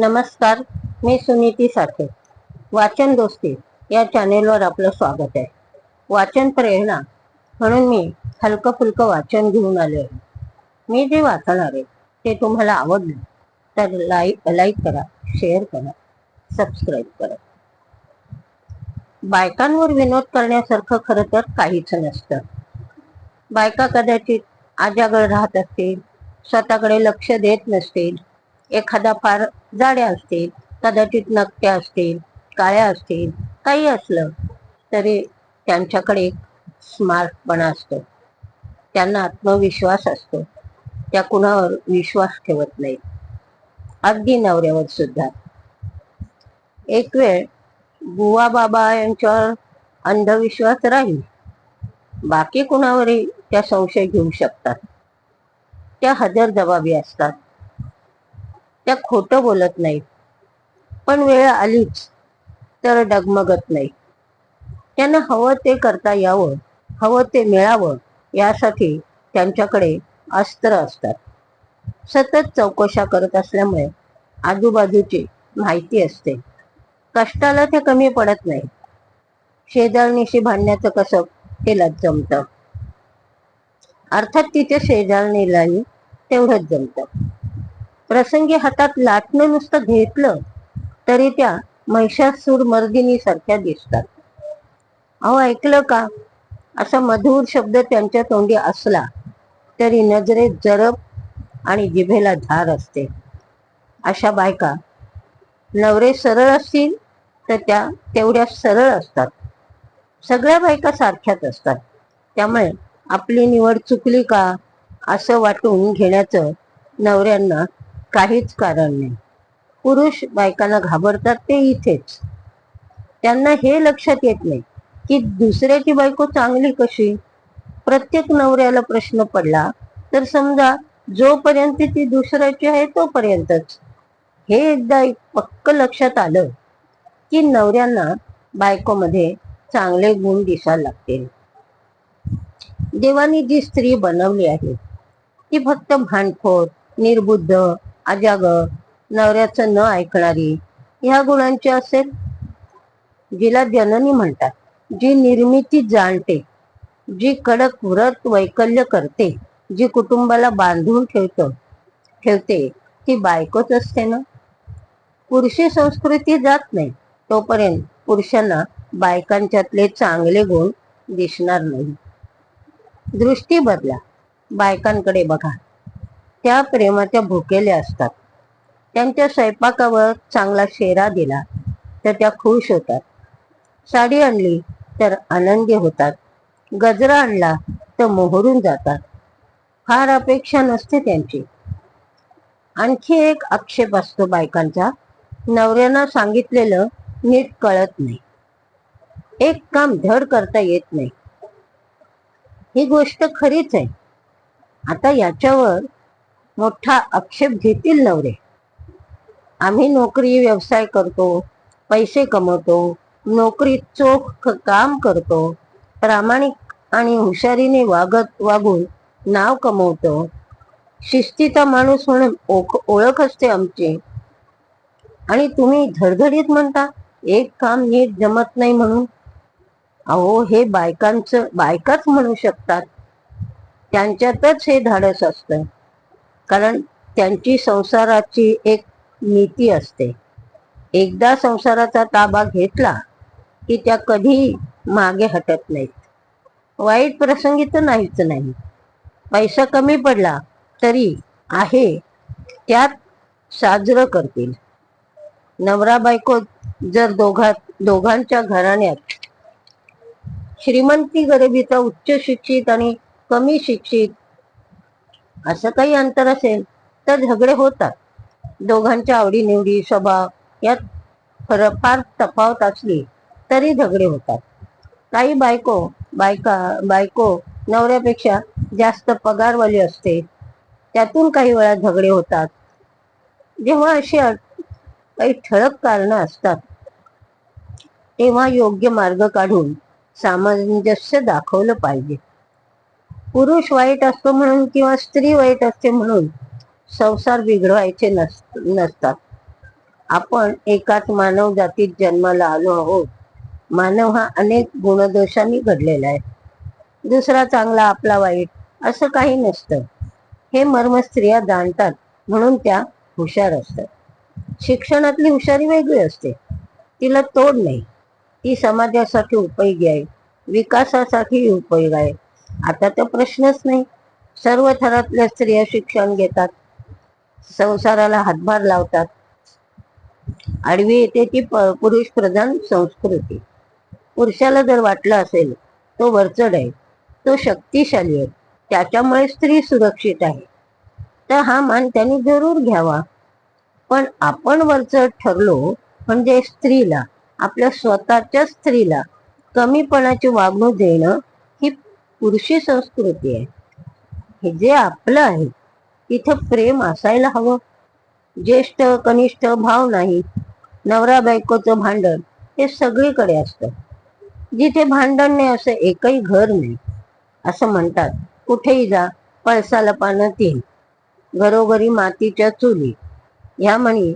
नमस्कार मी सुनीती साठे. वाचन दोस्ती या चॅनेलवर आपलं स्वागत आहे. वाचन प्रेरणा म्हणून मी हलकं फुलकं वाचन घेऊन आले आहे. मी जे वाचणार आहे ते तुम्हाला आवडलं तर लाईक लाईक करा शेअर करा सबस्क्राईब करा. बायकांवर विनोद करण्यासारखं खरं तर काहीच नसतं. बायका कदाचित आजागळ राहत असतील स्वतःकडे लक्ष देत नसतील एखादा फार जाड्या असतील कदाचित नकट्या असतील काळ्या असतील काही असलं तरी त्यांच्याकडे एक स्मार्टपणा असतो. त्यांना आत्मविश्वास असतो. त्या कुणावर विश्वास ठेवत नाही. अगदी नवऱ्यावर सुद्धा. एक वेळ बुवा बाबा यांच्यावर अंधविश्वास राहील. बाकी कुणावरही त्या संशय घेऊ शकतात. त्या हजर जबाबी असतात. त्या खोटं बोलत नाहीत. पण वेळ आलीच तर डगमगत नाही त्यांना हवं ते करता यावं हवं ते मिळावं यासाठी त्यांच्याकडे अस्त्र असतात. सतत चौकशा करत असल्यामुळे आजूबाजूची माहिती असते. कष्टाला ते कमी पडत नाही शेजारणीशी भांडण्याचं कसं तिलाच जमतं? अर्थात तिच्या शेजारणीलाही तेवढंच जमतं. प्रसंगी हातात लाटणं नुसतं घेतलं तरी त्या महिषासूर मर्दिनी सारख्या दिसतात. अहो ऐकलं का? असा मधुर शब्द त्यांच्या तोंडी असला तरी नजरेत जरब आणि जिभेला धार असते. अशा बायका नवरे सरळ असतील तर त्या तेवढ्या सरळ असतात. सगळ्या बायका सारख्याच असतात. त्यामुळे आपली निवड चुकली का असं वाटून घेण्याचं नवऱ्यांना काहीच कारण नाही. पुरुष बायकांना घाबरतात ते इथेच. त्यांना हे लक्षात येत नाही की दुसऱ्याची बायको चांगली कशी? प्रत्येक नवऱ्याला प्रश्न पडला तर समजा जोपर्यंत ती दुसऱ्याची आहे तोपर्यंतच. हे एकदा पक्क लक्षात आलं की नवऱ्यांना बायकोमध्ये चांगले गुण दिसायला लागतील. देवानी जी स्त्री बनवली आहे ती फक्त भांडखोर निर्बुद्ध अजाग नवऱ्याचं न ऐकणारी ह्या गुणांची असेल? जिला जननी म्हणतात जी निर्मिती जाणते जी कडक व्रत वैकल्य करते जी कुटुंबाला बांधून ठेवतो ठेवते ती बायकोच असते ना? पुरुषी संस्कृती जात नाही तोपर्यंत पुरुषांना बायकांच्यातले चांगले गुण दिसणार नाही. दृष्टी बदला. बायकांकडे बघा. त्या प्रेमाच्या भुकेल्या असतात. त्यांच्या स्वयंपाकावर चांगला शेरा दिला तर त्या खुश होतात. साडी आणली तर आनंदी होतात. गजरा आणला तर मोहरून जातात. फार अपेक्षा नसते त्यांची. आणखी एक आक्षेप असतो बायकांचा. नवऱ्यांना सांगितलेलं नीट कळत नाही. एक काम धड करता येत नाही. ही गोष्ट खरीच आहे. आता याच्यावर मोठा आक्षेप घेतील नवरे. आम्ही नोकरी व्यवसाय करतो पैसे कमवतो नोकरीत चोख काम करतो प्रामाणिक आणि हुशारीने वागत वागून नाव कमवतो. शिस्तीचा माणूस म्हणून ओळख असते आमची. आणि तुम्ही धडधडीत म्हणता एक काम नीट जमत नाही म्हणून. अहो हे बायकांचं बायकाच म्हणू शकतात. त्यांच्यातच हे धाडस असतं. कारण त्यांची संसाराची एक नीती असते. एकदा संसाराचा ताबा घेतला की त्या कधी मागे हटत नाहीत. वाईट प्रसंगी तर नाहीच नाही. पैसा कमी पडला तरी आहे त्यात साजरं करतील. नवरा बायको जर दोघात दोघांच्या घराण्यात श्रीमंती गरिबीचा उच्च शिक्षित आणि कमी शिक्षित असं काही अंतर असेल तर झगडे होतात. दोघांच्या आवडीनिवडी स्वभाव यात फार तफावत असली तरी झगडे होतात. काही बायको बायका बायको नवऱ्यापेक्षा जास्त पगारवाली असते. त्यातून काही वेळा झगडे होतात. जेव्हा अशी काही ठळक कारणं असतात तेव्हा योग्य मार्ग काढून सामंजस्य दाखवलं पाहिजे. पुरुष वाईट असतो म्हणून किंवा स्त्री वाईट असते म्हणून संसार बिघडवायचे नसतात. आपण एकाच मानव जातीत जन्माला आलो आहोत. मानव हा अनेक गुणदोषांनी घडलेला आहे. दुसरा चांगला आपला वाईट असं काही नसतं. हे मर्म स्त्रिया जाणतात म्हणून त्या हुशार असतात. शिक्षणातली हुशारी वेगळी असते. तिला तोड नाही. ती समाजासाठी उपयोगी आहे. विकासासाठी उपयोग आहे. आता तर प्रश्नच नाही. सर्व थरातल्या स्त्रिया शिक्षण घेतात. संसाराला हातभार लावतात. आडवी येते ती पुरुष प्रधान संस्कृती. पुरुषाला जर वाटलं असेल तो वरचढ आहे. तो शक्तिशाली आहे. त्याच्यामुळे स्त्री सुरक्षित आहे. तर हा मान त्यांनी जरूर घ्यावा. पण आपण वरचढ ठरलो म्हणजे स्त्रीला आपल्या स्वतःच्या स्त्रीला कमीपणाची वागणूक देणं पुरुषी संस्कृती आहे. हे जे आपलं आहे तिथं प्रेम असायला हवं. ज्येष्ठ कनिष्ठ भाव नाही नवरा बायकोचं भांडण हे सगळीकडे असतं. जिथे भांडण नाही असं एकही घर नाही. असं म्हणतात कुठेही जा पळसाला पानं तीन घरोघरी मातीच्या चुली. ह्या म्हणी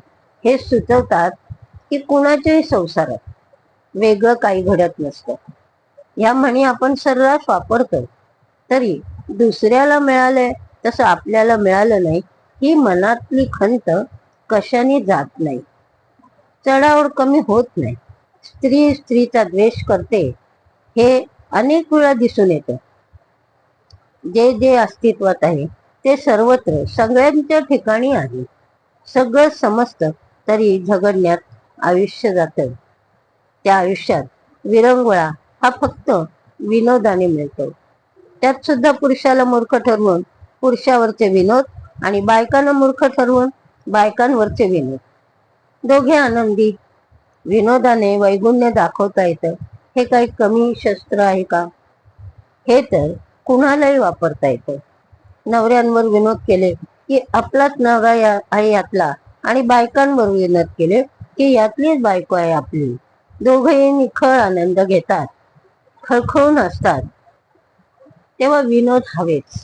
हे सुचवतात की कुणाच्याही संसारात वेगळं काही घडत नसतं. या म्हणी आपण सर्रास वापरतो तरी दुसऱ्याला मिळालंय तसं आपल्याला मिळालं नाही ही मनातली खंत कशाने जात नाही. चढावड कमी होत नाही. स्त्री स्त्रीचा द्वेष करते हे अनेक वेळा दिसून येतं. जे जे अस्तित्वात आहे ते सर्वत्र सगळ्यांच्या ठिकाणी आहे. सगळं समजतं तरी झगडण्यात आयुष्य जातं. त्या आयुष्यात विरंगुळा हा फक्त विनोदाने मिळतो त्यात सुद्धा पुरुषाला मूर्ख ठरवून पुरुषावरचे विनोद आणि बायकांना मूर्ख ठरवून बायकांवरचे विनोद. दोघे आनंदी विनोदाने वैगुण्य दाखवता येतं. हे काही कमी शस्त्र आहे का? हे तर कुणालाही वापरता येतं. नवऱ्यांवर विनोद केले की आपलाच नवरा या आहे यातला आणि बायकांवर विनोद केले की यातलीच बायको आहे आपली. दोघेही निखळ आनंद घेतात. खळखळून असतात. तेव्हा विनोद हवेच.